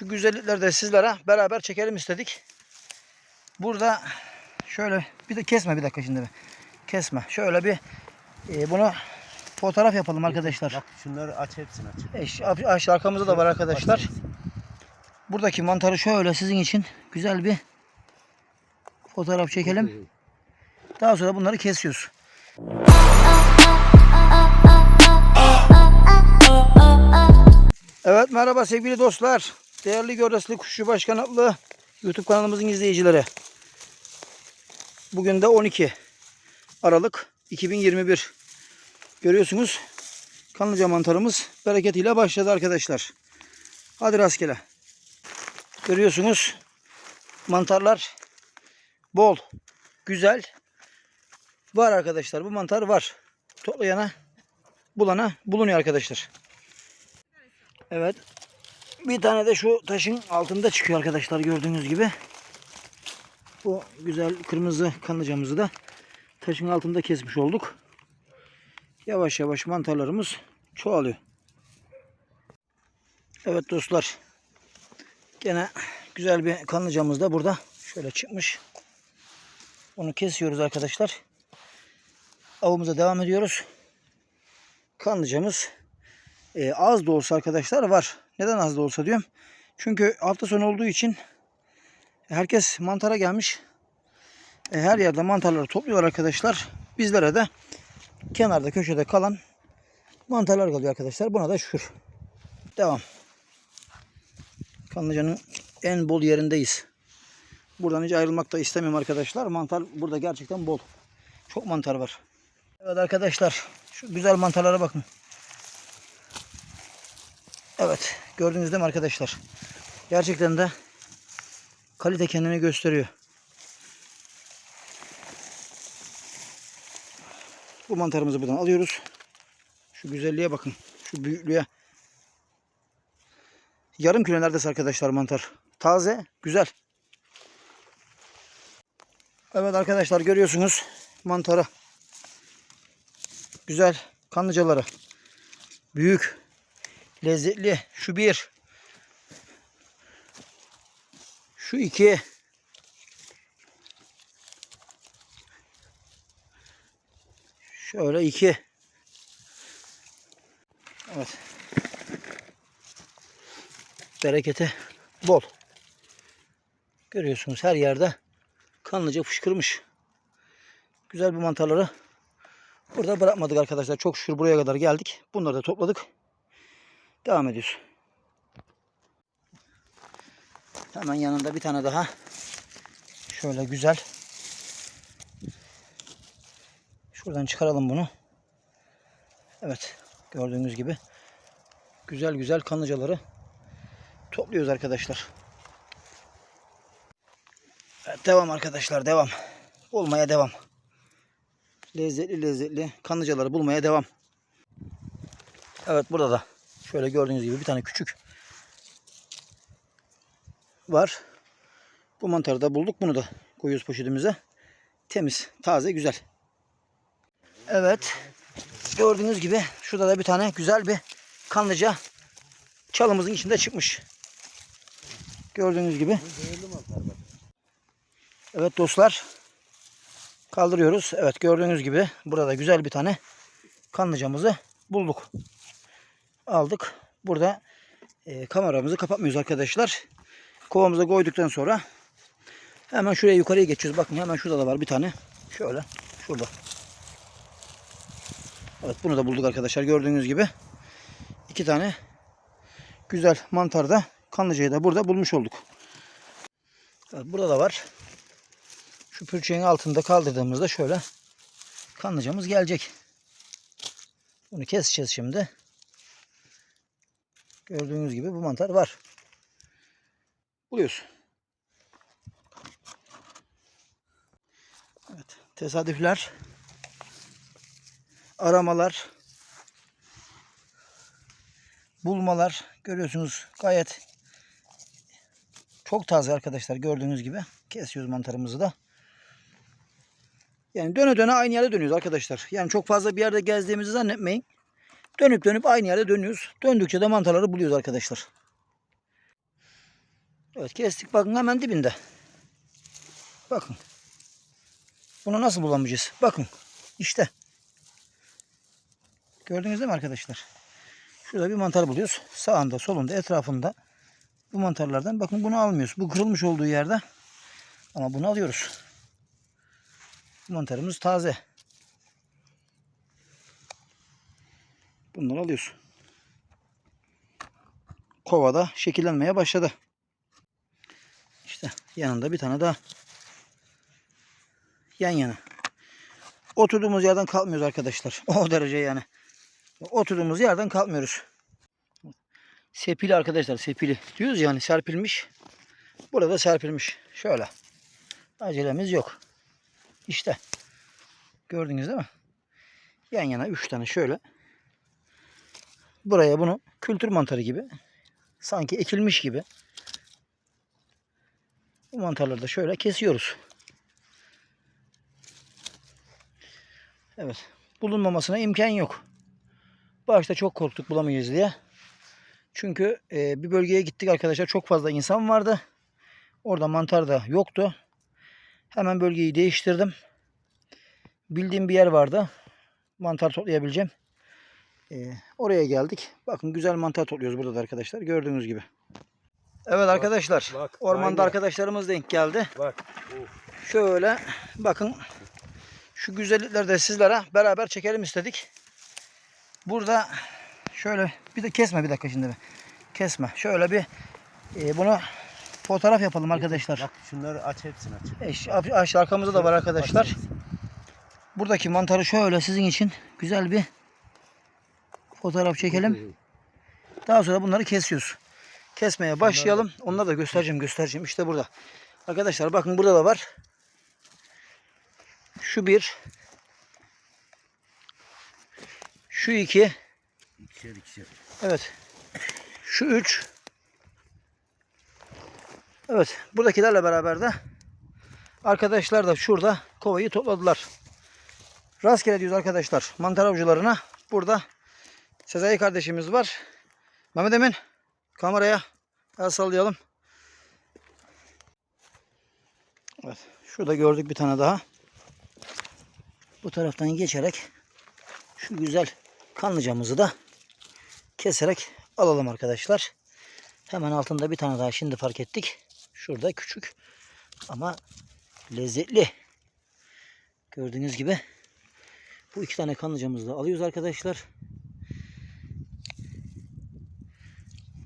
Şu güzellikleri de sizlere beraber çekelim istedik. Burada şöyle bir de kesme bir dakika şimdi. Kesme. Şöyle bir e, bunu fotoğraf yapalım arkadaşlar. Bak şunları aç hepsini aç. Eş, aşağı arkamızda da var arkadaşlar. Buradaki mantarı şöyle sizin için güzel bir fotoğraf çekelim. Daha sonra bunları kesiyoruz. Evet merhaba sevgili dostlar. Değerli Göresli Kuşçu Başkan YouTube kanalımızın izleyicileri. Bugün de 12 Aralık 2021. Görüyorsunuz kanlıca mantarımız bereketiyle başladı arkadaşlar. Hadi rastgele. Görüyorsunuz mantarlar bol, güzel. Var arkadaşlar bu mantar var. Toplayana, bulana bulunuyor arkadaşlar. Evet. Bir tane de şu taşın altında çıkıyor arkadaşlar gördüğünüz gibi. Bu güzel kırmızı kanlıcamızı da taşın altında kesmiş olduk. Yavaş yavaş mantarlarımız çoğalıyor. Evet dostlar. Gene güzel bir kanlıcamız da burada. Şöyle çıkmış. Onu kesiyoruz arkadaşlar. Avımıza devam ediyoruz. Kanlıcamız e, az da olsa arkadaşlar var. Neden az da olsa diyorum. Çünkü hafta sonu olduğu için herkes mantara gelmiş. E, her yerde mantarları topluyorlar arkadaşlar. Bizlere de kenarda köşede kalan mantarlar kalıyor arkadaşlar. Buna da şükür. Devam. Kanlıca'nın en bol yerindeyiz. Buradan hiç ayrılmak da istemiyorum arkadaşlar. Mantar burada gerçekten bol. Çok mantar var. Evet arkadaşlar. Şu güzel mantarlara bakın. Evet. Gördünüz değil mi arkadaşlar? Gerçekten de kalite kendini gösteriyor. Bu mantarımızı buradan alıyoruz. Şu güzelliğe bakın. Şu büyüklüğe. Yarım kilo neredeyse arkadaşlar mantar. Taze, güzel. Evet arkadaşlar görüyorsunuz mantarı. Güzel kanlıcaları. Büyük, lezzetli. Şu bir. Şu iki. Şöyle iki. Evet. Bereketi bol. Görüyorsunuz her yerde kanlıca fışkırmış. Güzel bir mantarları burada bırakmadık arkadaşlar. Çok şükür buraya kadar geldik. Bunları da topladık. Devam ediyoruz. Hemen yanında bir tane daha. Şöyle güzel. Şuradan çıkaralım bunu. Evet. Gördüğünüz gibi güzel güzel kanlıcaları topluyoruz arkadaşlar. Evet, devam arkadaşlar devam. Olmaya devam. Lezzetli lezzetli kanlıcaları bulmaya devam. Evet burada da şöyle gördüğünüz gibi bir tane küçük var. Bu mantarı da bulduk. Bunu da koyuyoruz poşetimize. Temiz, taze, güzel. Evet. Gördüğünüz gibi şurada da bir tane güzel bir kanlıca çalımızın içinde çıkmış. Gördüğünüz gibi. Evet dostlar. Kaldırıyoruz. Evet gördüğünüz gibi burada güzel bir tane kanlıcamızı bulduk. Aldık. Burada e, kameramızı kapatmıyoruz arkadaşlar. Kovamıza koyduktan sonra hemen şuraya yukarıya geçiyoruz. Bakın hemen şurada da var bir tane. Şöyle. Şurada. Evet bunu da bulduk arkadaşlar. Gördüğünüz gibi. iki tane güzel mantar da kanlıcayı da burada bulmuş olduk. Evet, burada da var. Şu pürçeğin altında kaldırdığımızda şöyle kanlıcamız gelecek. Bunu keseceğiz şimdi. Gördüğünüz gibi bu mantar var. Buluyoruz. Evet, tesadüfler, aramalar, bulmalar görüyorsunuz gayet çok taze arkadaşlar gördüğünüz gibi. Kesiyoruz mantarımızı da. Yani döne döne aynı yerde dönüyoruz arkadaşlar. Yani çok fazla bir yerde gezdiğimizi zannetmeyin. Dönüp dönüp aynı yerde dönüyoruz. Döndükçe de mantarları buluyoruz arkadaşlar. Evet kestik bakın hemen dibinde. Bakın. Bunu nasıl bulamayacağız? Bakın. İşte. Gördünüz değil mi arkadaşlar? Şurada bir mantar buluyoruz. Sağında, solunda, etrafında bu mantarlardan bakın bunu almıyoruz. Bu kırılmış olduğu yerde ama bunu alıyoruz. Bu mantarımız taze. Bunları alıyoruz. Kovada şekillenmeye başladı. İşte yanında bir tane daha. Yan yana. Oturduğumuz yerden kalkmıyoruz arkadaşlar. O derece yani. Oturduğumuz yerden kalkmıyoruz. Sepili arkadaşlar sepili. Diyoruz yani serpilmiş. Burada serpilmiş. Şöyle. Acelemiz yok. İşte. Gördünüz değil mi? Yan yana 3 tane şöyle. Buraya bunu kültür mantarı gibi sanki ekilmiş gibi bu mantarları da şöyle kesiyoruz. Evet. Bulunmamasına imkan yok. Başta çok korktuk bulamayız diye. Çünkü e, bir bölgeye gittik arkadaşlar. Çok fazla insan vardı. Orada mantar da yoktu. Hemen bölgeyi değiştirdim. Bildiğim bir yer vardı. Mantar toplayabileceğim. E, oraya geldik. Bakın güzel mantar topluyoruz burada da arkadaşlar. Gördüğünüz gibi. Evet arkadaşlar. bak, ormanda aynı. arkadaşlarımız denk geldi. Bak. Şöyle bakın şu güzellikleri de sizlere beraber çekelim istedik. Burada şöyle bir de kesme bir dakika şimdi. Kesme. Şöyle bir e, bunu fotoğraf yapalım arkadaşlar. Bak şunları aç hepsini aç. Eş, aşağı arkamızda da var arkadaşlar. Aç. Buradaki mantarı şöyle sizin için güzel bir fotoğraf çekelim. Daha sonra bunları kesiyoruz. Kesmeye başlayalım. Onları da göstereceğim göstereceğim. İşte burada. Arkadaşlar bakın burada da var. Şu bir. Şu iki. İkişer ikişer. Evet. Şu üç. Evet. Buradakilerle beraber de arkadaşlar da şurada kovayı topladılar. Rastgele diyoruz arkadaşlar. Mantar avcılarına. Burada Sezai kardeşimiz var. Mehmet Emin kameraya el sallayalım. Evet. Şurada gördük bir tane daha. Bu taraftan geçerek şu güzel kanlıcamızı da keserek alalım arkadaşlar. Hemen altında bir tane daha şimdi fark ettik. Şurada küçük ama lezzetli. Gördüğünüz gibi bu iki tane kanlıcamızı da alıyoruz arkadaşlar.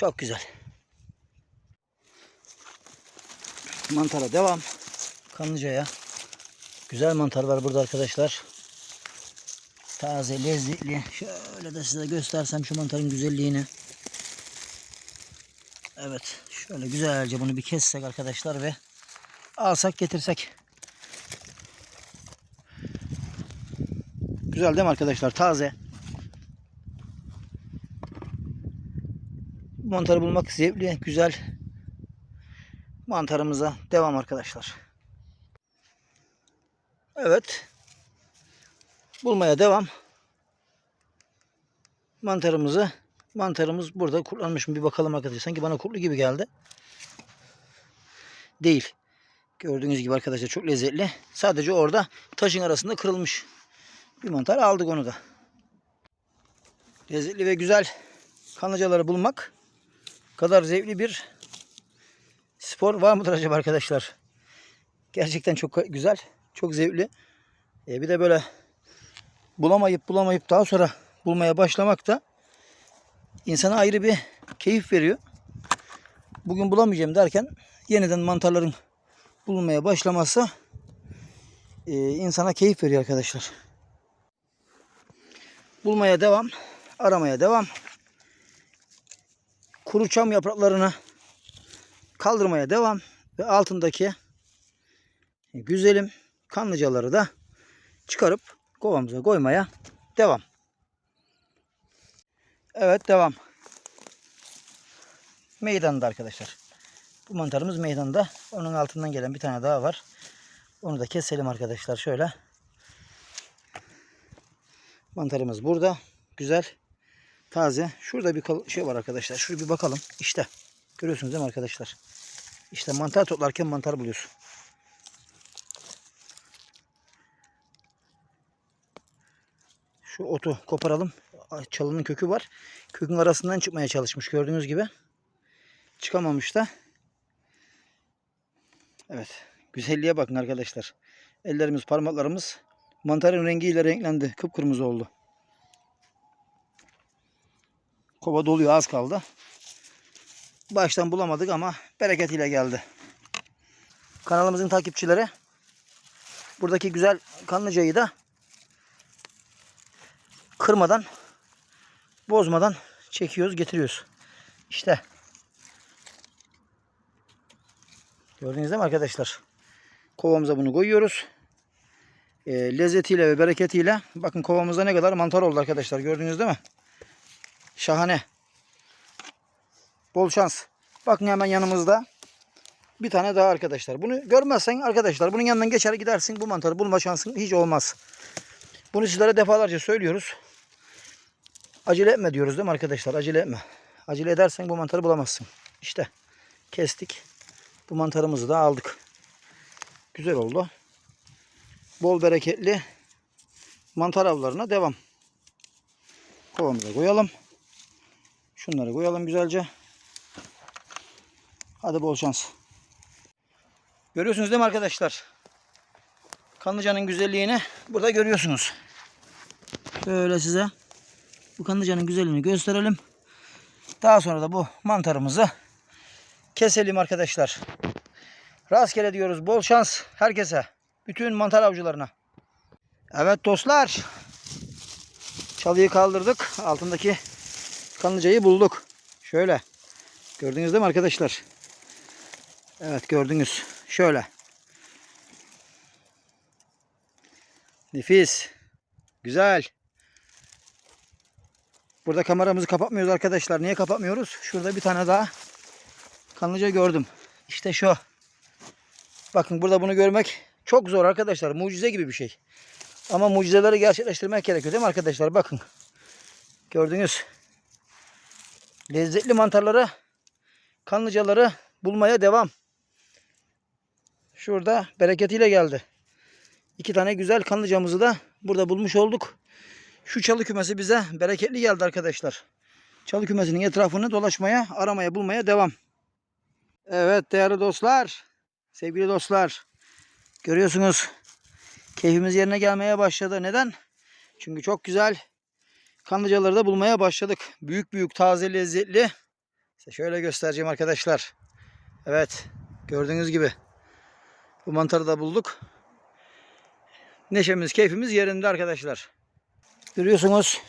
Çok güzel. Mantara devam. Kanlıcaya. Güzel mantar var burada arkadaşlar. Taze, lezzetli. Şöyle de size göstersem şu mantarın güzelliğini. Evet. Şöyle güzelce bunu bir kessek arkadaşlar ve alsak getirsek. Güzel değil mi arkadaşlar? Taze. Mantarı bulmak zevkli, güzel. Mantarımıza devam arkadaşlar. Evet. Bulmaya devam. Mantarımızı mantarımız burada kurtlanmış mı bir bakalım arkadaşlar. Sanki bana kurtlu gibi geldi. Değil. Gördüğünüz gibi arkadaşlar çok lezzetli. Sadece orada taşın arasında kırılmış. Bir mantar aldık onu da. Lezzetli ve güzel kanlıcaları bulmak kadar zevkli bir spor var mıdır acaba arkadaşlar? Gerçekten çok güzel, çok zevkli. E bir de böyle bulamayıp bulamayıp daha sonra bulmaya başlamak da insana ayrı bir keyif veriyor. Bugün bulamayacağım derken yeniden mantarların bulunmaya başlaması e, insana keyif veriyor arkadaşlar. Bulmaya devam, aramaya devam. Kuru çam yapraklarını kaldırmaya devam ve altındaki güzelim kanlıcaları da çıkarıp kovamıza koymaya devam. Evet devam. Meydanda arkadaşlar. Bu mantarımız meydanda. Onun altından gelen bir tane daha var. Onu da keselim arkadaşlar şöyle. Mantarımız burada. Güzel. Taze. Şurada bir şey var arkadaşlar. Şuraya bir bakalım. İşte. Görüyorsunuz değil mi arkadaşlar? İşte mantar toplarken mantar buluyorsun. Şu otu koparalım. Çalının kökü var. Kökün arasından çıkmaya çalışmış gördüğünüz gibi. Çıkamamış da. Evet. Güzelliğe bakın arkadaşlar. Ellerimiz, parmaklarımız mantarın rengiyle renklendi. Kıpkırmızı oldu. Kova doluyor az kaldı. Baştan bulamadık ama bereketiyle geldi. Kanalımızın takipçileri buradaki güzel kanlıcayı da kırmadan bozmadan çekiyoruz getiriyoruz. İşte. Gördünüz değil mi arkadaşlar? Kovamıza bunu koyuyoruz. E, lezzetiyle ve bereketiyle bakın kovamızda ne kadar mantar oldu arkadaşlar. Gördünüz değil mi? Şahane. Bol şans. Bakın hemen yanımızda bir tane daha arkadaşlar. Bunu görmezsen arkadaşlar bunun yanından geçer gidersin bu mantarı bulma şansın hiç olmaz. Bunu sizlere defalarca söylüyoruz. Acele etme diyoruz değil mi arkadaşlar? Acele etme. Acele edersen bu mantarı bulamazsın. İşte kestik. Bu mantarımızı da aldık. Güzel oldu. Bol bereketli mantar avlarına devam. Kovamıza koyalım. Şunları koyalım güzelce. Hadi bol şans. Görüyorsunuz değil mi arkadaşlar? Kanlıca'nın güzelliğini burada görüyorsunuz. Böyle size bu kanlıcanın güzelliğini gösterelim. Daha sonra da bu mantarımızı keselim arkadaşlar. Rastgele diyoruz. Bol şans herkese. Bütün mantar avcılarına. Evet dostlar. Çalıyı kaldırdık. Altındaki kanlıcayı bulduk. Şöyle. Gördünüz değil mi arkadaşlar? Evet gördünüz. Şöyle. Nefis. Güzel. Burada kameramızı kapatmıyoruz arkadaşlar. Niye kapatmıyoruz? Şurada bir tane daha kanlıca gördüm. İşte şu. Bakın burada bunu görmek çok zor arkadaşlar. Mucize gibi bir şey. Ama mucizeleri gerçekleştirmek gerekiyor değil mi arkadaşlar? Bakın. Gördünüz. Lezzetli mantarları, kanlıcaları bulmaya devam. Şurada bereketiyle geldi. İki tane güzel kanlıcamızı da burada bulmuş olduk. Şu çalı kümesi bize bereketli geldi arkadaşlar. Çalı kümesinin etrafını dolaşmaya, aramaya, bulmaya devam. Evet değerli dostlar, sevgili dostlar. Görüyorsunuz keyfimiz yerine gelmeye başladı. Neden? Çünkü çok güzel kanlıcaları da bulmaya başladık. Büyük büyük, taze, lezzetli. Size şöyle göstereceğim arkadaşlar. Evet, gördüğünüz gibi bu mantarı da bulduk. Neşemiz, keyfimiz yerinde arkadaşlar. Görüyorsunuz.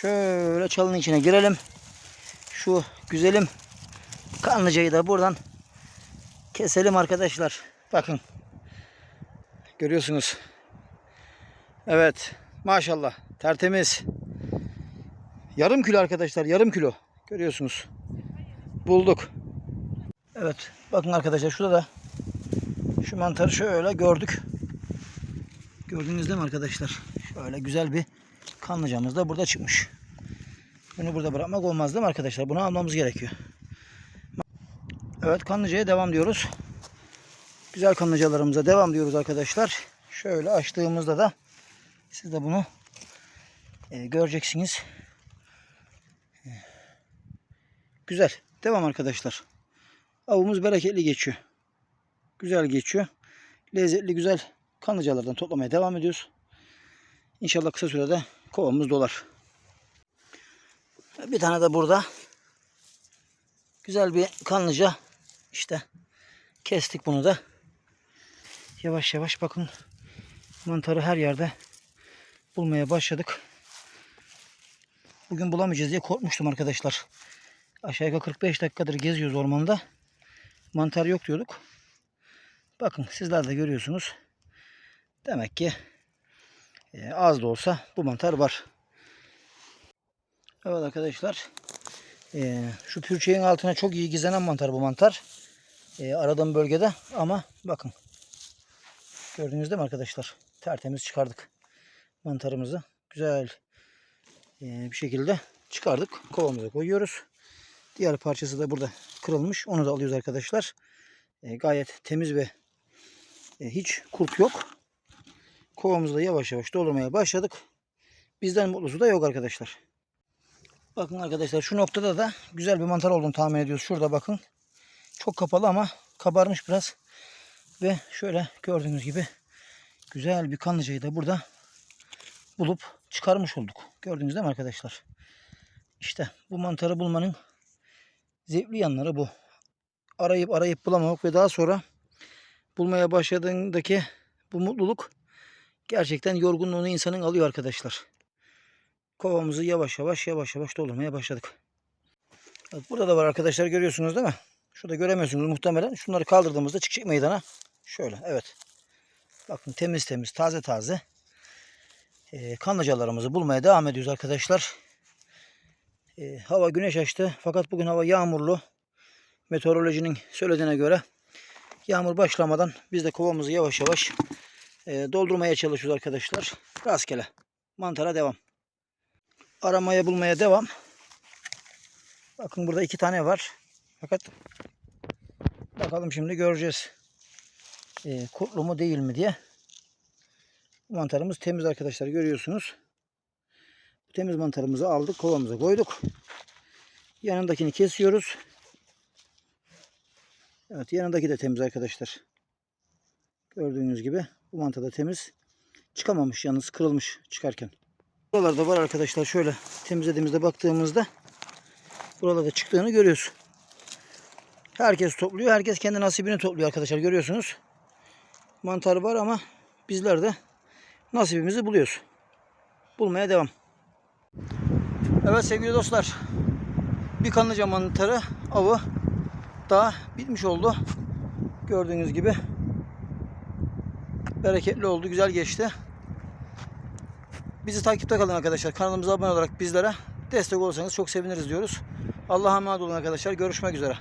Şöyle çalının içine girelim. Şu güzelim kanlıcayı da buradan keselim arkadaşlar. Bakın. Görüyorsunuz. Evet. Maşallah. Tertemiz. Yarım kilo arkadaşlar. Yarım kilo. Görüyorsunuz. Bulduk. Evet. Bakın arkadaşlar şurada da şu mantarı şöyle gördük. Gördünüz değil mi arkadaşlar? Şöyle güzel bir kanlıcamız da burada çıkmış. Bunu burada bırakmak olmaz değil mi arkadaşlar? Bunu almamız gerekiyor. Evet kanlıcaya devam diyoruz. Güzel kanlıcalarımıza devam diyoruz arkadaşlar. Şöyle açtığımızda da siz de bunu e, göreceksiniz. E, güzel. Devam arkadaşlar. Avımız bereketli geçiyor. Güzel geçiyor. Lezzetli güzel kanlıcalardan toplamaya devam ediyoruz. İnşallah kısa sürede kovamız dolar. Bir tane de burada güzel bir kanlıca işte kestik bunu da. Yavaş yavaş bakın mantarı her yerde bulmaya başladık. Bugün bulamayacağız diye korkmuştum arkadaşlar. Aşağı yukarı 45 dakikadır geziyoruz ormanda. Mantar yok diyorduk. Bakın sizler de görüyorsunuz. Demek ki e, az da olsa bu mantar var. Evet arkadaşlar. E, şu pürçeğin altına çok iyi gizlenen mantar bu mantar. E, aradığım bölgede ama bakın. Gördünüz değil mi arkadaşlar? Tertemiz çıkardık mantarımızı. Güzel e, bir şekilde çıkardık. Kovamıza koyuyoruz. Diğer parçası da burada kırılmış. Onu da alıyoruz arkadaşlar. E, gayet temiz ve e, hiç kurt yok. Kovamızı da yavaş yavaş doldurmaya başladık. Bizden mutlusu da yok arkadaşlar. Bakın arkadaşlar şu noktada da güzel bir mantar olduğunu tahmin ediyoruz. Şurada bakın. Çok kapalı ama kabarmış biraz. Ve şöyle gördüğünüz gibi güzel bir kanlıcayı da burada bulup çıkarmış olduk. Gördünüz değil mi arkadaşlar? İşte bu mantarı bulmanın zevkli yanları bu. Arayıp arayıp bulamamak ve daha sonra bulmaya başladığındaki bu mutluluk gerçekten yorgunluğunu insanın alıyor arkadaşlar. Kovamızı yavaş yavaş yavaş yavaş doldurmaya başladık. Evet, burada da var arkadaşlar görüyorsunuz değil mi? Şurada göremiyorsunuz muhtemelen. Şunları kaldırdığımızda çıkacak meydana. Şöyle evet. Bakın temiz temiz taze taze. Ee, kanlıcalarımızı bulmaya devam ediyoruz arkadaşlar. Ee, hava güneş açtı fakat bugün hava yağmurlu. Meteorolojinin söylediğine göre yağmur başlamadan biz de kovamızı yavaş yavaş e, doldurmaya çalışıyoruz arkadaşlar. Rastgele. Mantara devam. Aramaya bulmaya devam. Bakın burada iki tane var. Fakat bakalım şimdi göreceğiz. E, kurtlu mu değil mi diye. Mantarımız temiz arkadaşlar görüyorsunuz. Temiz mantarımızı aldık kovamıza koyduk. Yanındakini kesiyoruz. Evet yanındaki de temiz arkadaşlar. Gördüğünüz gibi bu mantar da temiz. Çıkamamış yalnız kırılmış çıkarken. Buralarda var arkadaşlar şöyle temizlediğimizde baktığımızda buralarda çıktığını görüyoruz. Herkes topluyor. Herkes kendi nasibini topluyor arkadaşlar görüyorsunuz. Mantar var ama bizler de nasibimizi buluyoruz. Bulmaya devam. Evet sevgili dostlar. Bir kanlıca mantarı avı daha bitmiş oldu. Gördüğünüz gibi bereketli oldu. Güzel geçti. Bizi takipte kalın arkadaşlar. Kanalımıza abone olarak bizlere destek olursanız çok seviniriz diyoruz. Allah'a emanet olun arkadaşlar. Görüşmek üzere.